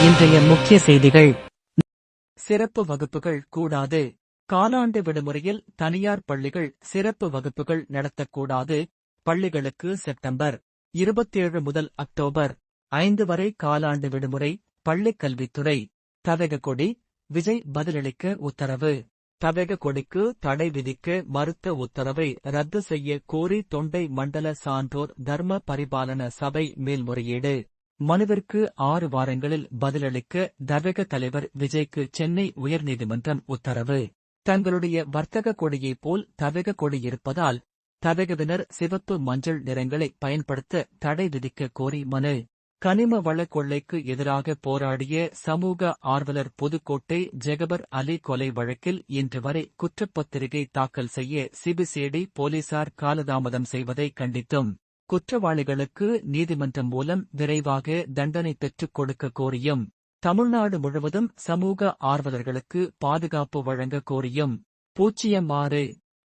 இன்றைய முக்கிய செய்திகள். சிறப்பு வகுப்புகள் கூடாது. காலாண்டு விடுமுறையில் தனியார் பள்ளிகள் சிறப்பு வகுப்புகள் நடத்தக்கூடாது. பள்ளிகளுக்கு செப்டம்பர் இருபத்தேழு முதல் அக்டோபர் ஐந்து வரை காலாண்டு விடுமுறை பள்ளிக் கல்வித்துறை தவக கொடி விஜய் பதிலளிக்க உத்தரவு. தவக கொடிக்கு தடை விதிக்க மறுத்த உத்தரவை ரத்து செய்ய கோரி தொண்டை மண்டல சான்றோர் தர்ம பரிபாலன சபை மேல்முறையீடு. மனுவிற்கு ஆறு வாரங்களில் பதிலளிக்க தவக தலைவர் விஜய்க்கு சென்னை உயர்நீதிமன்றம் உத்தரவு. தங்களுடைய வர்த்தக கொடியைப் போல் தவக கொடி இருப்பதால் தவகவினர் சிவப்பு மஞ்சள் நிறங்களை பயன்படுத்த தடை விதிக்க கோரி மனு. கனிம வள கொள்ளைக்கு எதிராக போராடிய சமூக ஆர்வலர் புதுக்கோட்டை ஜெகபர் அலி கொலை வழக்கில் இன்று வரை குற்றப்பத்திரிகை தாக்கல் செய்ய சிபிசிஐடி போலீசார் காலதாமதம் செய்வதை கண்டித்தும். குற்றவாளிகளுக்கு நீதிமன்றம் மூலம் விரைவாக தண்டனை பெற்றுக் கொடுக்க கோரியும் தமிழ்நாடு முழுவதும் சமூக ஆர்வலர்களுக்கு பாதுகாப்பு வழங்க கோரியும். பூஜ்ஜியம் ஆறு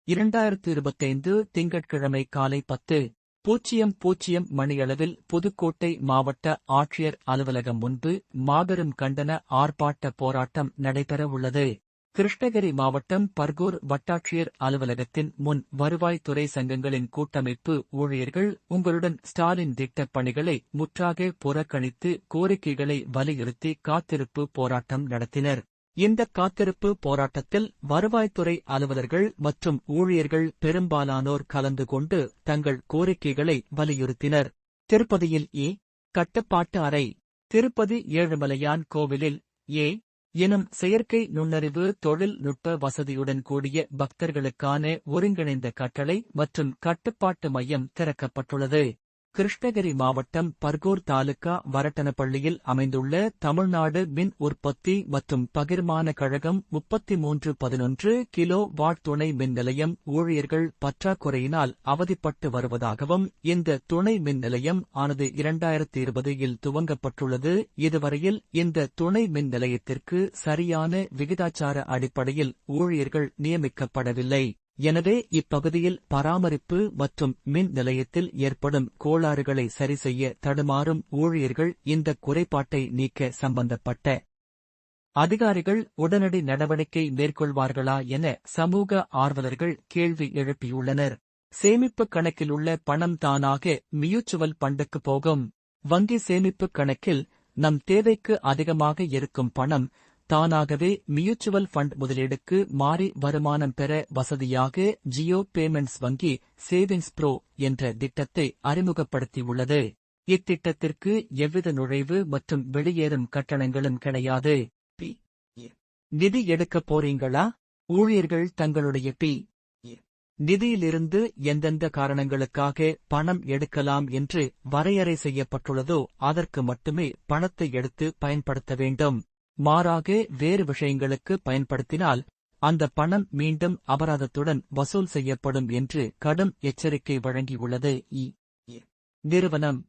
இரண்டாயிரத்து இருபத்தைந்து திங்கட்கிழமை காலை பத்து பூஜ்ஜியம் பூஜ்ஜியம் மணியளவில் புதுக்கோட்டை மாவட்ட ஆட்சியர் அலுவலகம் முன்பு மாபெரும் கண்டன ஆர்ப்பாட்ட போராட்டம் நடைபெறவுள்ளது. கிருஷ்ணகிரி மாவட்டம் பர்கூர் வட்டாட்சியர் அலுவலகத்தின் முன் வருவாய்த்துறை சங்கங்களின் கூட்டமைப்பு ஊழியர்கள் உங்களுடன் ஸ்டாலின் திட்டப் பணிகளை முற்றாக புறக்கணித்து கோரிக்கைகளை வலியுறுத்தி காத்திருப்பு போராட்டம் நடத்தினர். இந்த காத்திருப்பு போராட்டத்தில் வருவாய்த்துறை அலுவலர்கள் மற்றும் ஊழியர்கள் பெரும்பாலானோர் கலந்து கொண்டு தங்கள் கோரிக்கைகளை வலியுறுத்தினர். திருப்பதியில் ஏ. கட்டுப்பாட்டு அறை திருப்பதி ஏழுமலையான் கோவிலில் ஏ. எனும் செயற்கை நுண்ணறிவு தொழில்நுட்ப வசதியுடன் கூடிய பக்தர்களுக்கான ஒருங்கிணைந்த கட்டளை மற்றும் கட்டுப்பாட்டு மையம் திறக்கப்பட்டுள்ளது. கிருஷ்ணகிரி மாவட்டம் பர்கூர் தாலுகா வரட்டனப்பள்ளியில் அமைந்துள்ள தமிழ்நாடு மின் உற்பத்தி மற்றும் பகிர்மான கழகம் முப்பத்தி மூன்று பதினொன்று கிலோ வாட் துணை மின் நிலையம் ஊழியர்கள் பற்றாக்குறையினால் அவதிப்பட்டு வருவதாகவும் இந்த துணை மின் நிலையம் ஆனது இரண்டாயிரத்தி இருபதில் துவங்கப்பட்டுள்ளது. இதுவரையில் இந்த துணை மின் நிலையத்திற்கு சரியான விகிதாச்சார அடிப்படையில் ஊழியர்கள் நியமிக்கப்படவில்லை. எனவே இப்பகுதியில் பராமரிப்பு மற்றும் மின் நிலையத்தில் ஏற்படும் கோளாறுகளை சரிசெய்ய தடுமாறும் ஊழியர்கள் இந்த குறைபாட்டை நீக்க சம்பந்தப்பட்ட அதிகாரிகள் உடனடி நடவடிக்கை மேற்கொள்வார்களா என சமூக ஆர்வலர்கள் கேள்வி எழுப்பியுள்ளனர். சேமிப்பு கணக்கில் உள்ள பணம் தானாக மியூச்சுவல் பண்டுக்கு போகும். வங்கி சேமிப்பு கணக்கில் நம் தேவைக்கு அதிகமாக இருக்கும் பணம் தானாகவே மியூச்சுவல் ஃபண்ட் முதலீடுக்கு மாறி வருமானம் பெற வசதியாக ஜியோ பேமெண்ட்ஸ் வங்கி சேவிங்ஸ் ப்ரோ என்ற திட்டத்தை அறிமுகப்படுத்தியுள்ளது. இத்திட்டத்திற்கு எவ்வித நுழைவு மற்றும் வெளியேறும் கட்டணங்களும் கிடையாது. பி. நிதி எடுக்கப் போறீங்களா? ஊழியர்கள் தங்களுடைய பி. நிதியிலிருந்து எந்தெந்த காரணங்களுக்காக பணம் எடுக்கலாம் என்று வரையறை செய்யப்பட்டுள்ளதோ அதற்கு மட்டுமே பணத்தை எடுத்து பயன்படுத்த வேண்டும். மாறாக வேறு விஷயங்களுக்கு பயன்படுத்தினால் அந்த பணம் மீண்டும் அபராதத்துடன் வசூல் செய்யப்படும் என்று கடும் எச்சரிக்கை வழங்கியுள்ளது. இ. நிறுவனம்.